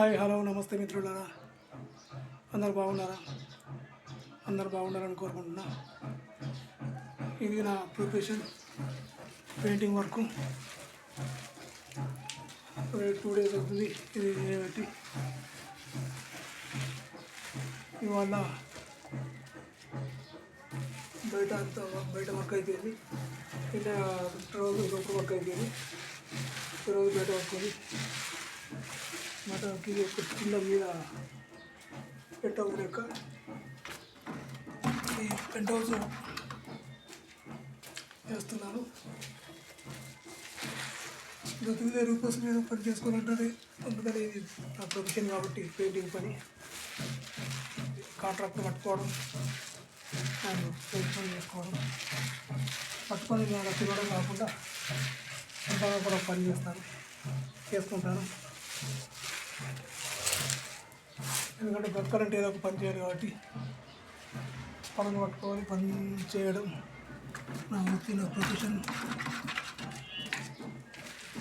Hi hello నమస్తే మిత్రులారా. అందరు బాగున్నారా? అందరు బాగున్నారని కోరుకుంటున్నా. ఇది నా profession painting work. Two days అవుతుంది ఇది పెట్టి ఇవాళ బయట అంతా బయట వర్క్ అయిపోయింది. నిన్న రోజు లోపల వర్క్ అయిపోయింది. ఈరోజు బయట వర్క్ ఉంది. మటన్కి కింద మీద పెంట్ హౌస్ లెక్క ఈ పెంట్ హౌస్ వేస్తున్నాను. బ్రతికితే రూపస్ మీద పని చేసుకోవాలంటే అందుకని ఇది నా ప్రొఫెషన్ కాబట్టి పెయింటింగ్ పని కాంట్రాక్ట్ పట్టుకోవడం అండ్ పెయింట్ పని చేసుకోవడం. పట్టుకొని నేను తినడం కాకుండా అంతగా కూడా పని చేస్తాను చేసుకుంటాను. ఎందుకంటే బ్రతకాలంటే ఏదో ఒక పని చేయాలి కాబట్టి పనులు పట్టుకోవాలి పని చేయడం నా వృత్తి నా ప్రొఫెషన్.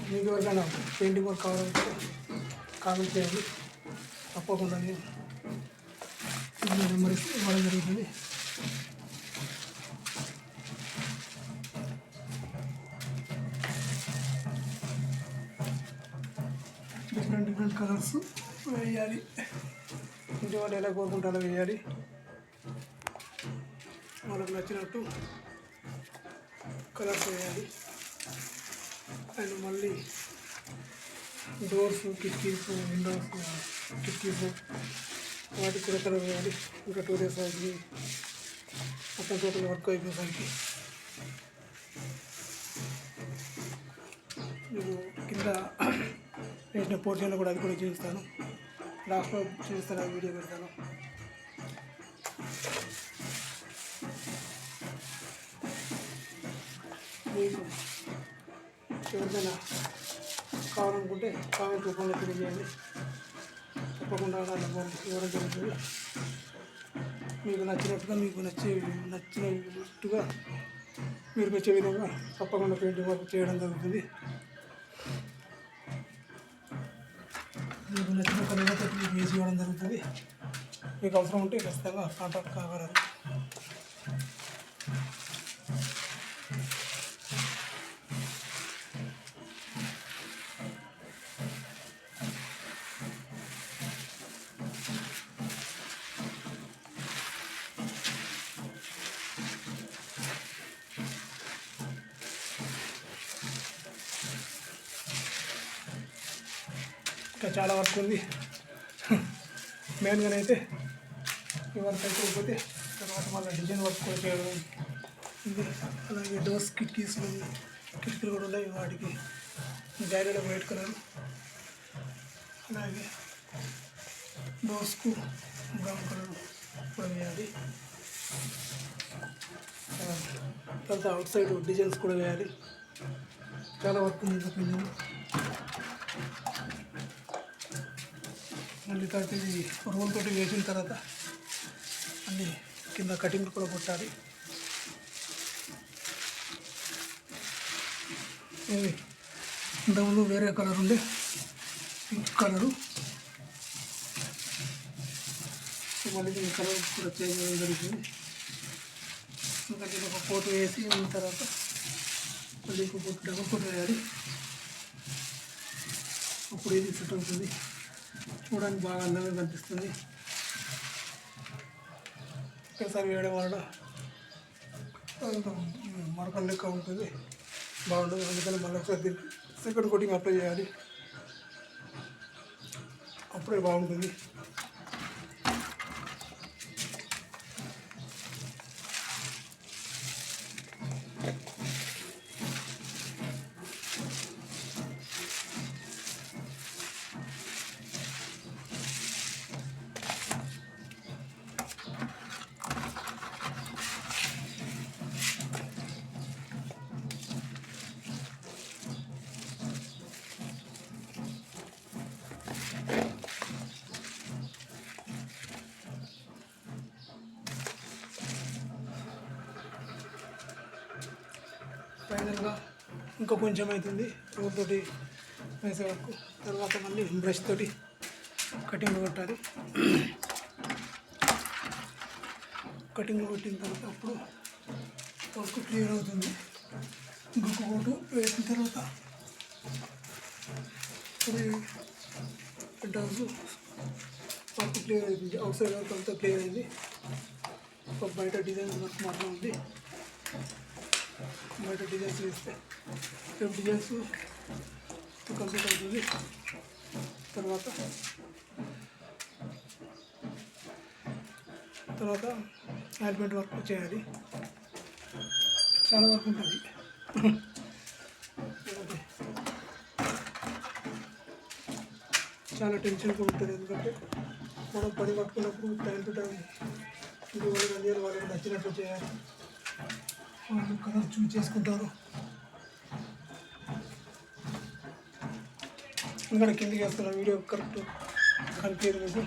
మీకు ఎవరికైనా పెయింటింగ్ వర్క్ కావాలంటే కామెంట్ చేయండి. తప్పకుండా నెంబర్ ఇవ్వడం జరుగుతుంది. డిఫరెంట్ డిఫరెంట్ కలర్స్ వేయాలి. ఇంటి వాళ్ళు ఎలా కోరుకుంటారో వేయాలి. వాళ్ళకి నచ్చినట్టు కలర్స్ వేయాలి. అండ్ మళ్ళీ డోర్స్ కిటికీస్ విండోస్ కిటికీస్ వాటికి కూడా కలర్ వేయాలి. ఇంకా టూ డేస్ అవుతుంది. మొత్తం టోటల్ వర్క్ అయిపోయేసరికి. కింద వేసిన పోర్షన్లో కూడా అది కూడా చూపిస్తాను. లాస్ట్లో చూపిస్తాను వీడియో పెడతాను. మీకు ఎవరికైనా కావాలనుకుంటే కామెంట్ రూపంలో తెలియజేయండి. తప్పకుండా నా నెంబర్ ఇవ్వడం జరుగుతుంది. మీకు నచ్చినట్టుగా మీకు నచ్చే నచ్చినట్టుగా మీరు వచ్చే విధంగా తప్పకుండా పెయింటింగ్ వర్క్ చేయడం జరుగుతుంది. మీకు నచ్చిన కలర్తో మీకు వేసి ఇవ్వడం జరుగుతుంది. మీకు అవసరం ఉంటే ఖచ్చితంగా కాంటాక్ట్ కాగలరు ఇంకా చాలా వర్క్ ఉంది. మెయిన్గా అయితే ఈ వర్క్ అయిపోతే తర్వాత మళ్ళీ డిజైన్ వర్క్ కూడా చేయడం. ఉంది అలాగే డోర్స్ కిటికీస్ కిటికీలు కూడా ఉన్నాయి. వాటికి జాయిలో వైట్ కలర్ అలాగే డోర్స్కు బ్రౌన్ కలర్ కూడా వేయాలి. తర్వాత అవుట్ సైడ్ డిజైన్స్ కూడా వేయాలి. చాలా వర్క్ ఉంది మళ్ళీ తర్వాత ఇది రోల్ తోటి వేసిన తర్వాత మళ్ళీ కింద కటింగ్ కూడా కొట్టాలి. ఇది ఇంతకుముందు వేరే కలర్ ఉండే పింక్ కలరు. మళ్ళీ ఈ కలర్ కూడా చేంజ్ అవ్వడం జరుగుతుంది ఇంకా ఒక కోట్ వేసి ఉన్న తర్వాత మళ్ళీ ఇంకో కోట్ డబుల్ కోట్ వేయాలి. అప్పుడు ఇది సెట్ అవుతుంది. చూడడానికి బాగా అందంగా కనిపిస్తుంది. ఒకసారి వేయడం వల్ల అంత మరకలు లెక్క ఉంటుంది. బాగుంటుంది. అందుకని మళ్ళీ ఒకసారి దీన్ని సెకండ్ కోటింగ్ అప్లై చేయాలి. అప్పుడే బాగుంటుంది. ఫైనల్గా ఇంకా కొంచెం అవుతుంది రోడ్ తోటి వేసే వరకు. తర్వాత మళ్ళీ బ్రష్ తోటి కటింగ్ కొట్టాలి. కటింగ్ కొట్టిన తర్వాత అప్పుడు వర్క్ క్లియర్ అవుతుంది. ఇంకొక కోటు వేసిన తర్వాత అది పెట్టాల్సి వర్క్ క్లియర్ అవుతుంది అవుట్ సైడ్ వర్క్ అంతా క్లియర్ అయింది. ఒక బయట డిజైన్ వర్క్ మాత్రం ఉంది. బయట డిజైన్స్ వేస్తే రేపు డిజైన్స్ కంప్లీట్ అవుతుంది తర్వాత తర్వాత హ్యాండ్మేడ్ వర్క్ చేయాలి. చాలా వర్క్ ఉంటుంది. చాలా టెన్షన్ కూడా ఉంటుంది ఎందుకంటే మనం పని పట్టుకున్నప్పుడు టైం టు టైం ఇది వాళ్ళకి అందియాలి వాళ్ళకి నచ్చినట్టు చేయాలి. వాళ్ళు కలర్ చూజ్ చేసుకుంటారు. ఇక్కడ కిందికి వేస్తున్నా వీడియో కరెక్ట్ కనిపించదు మీకు.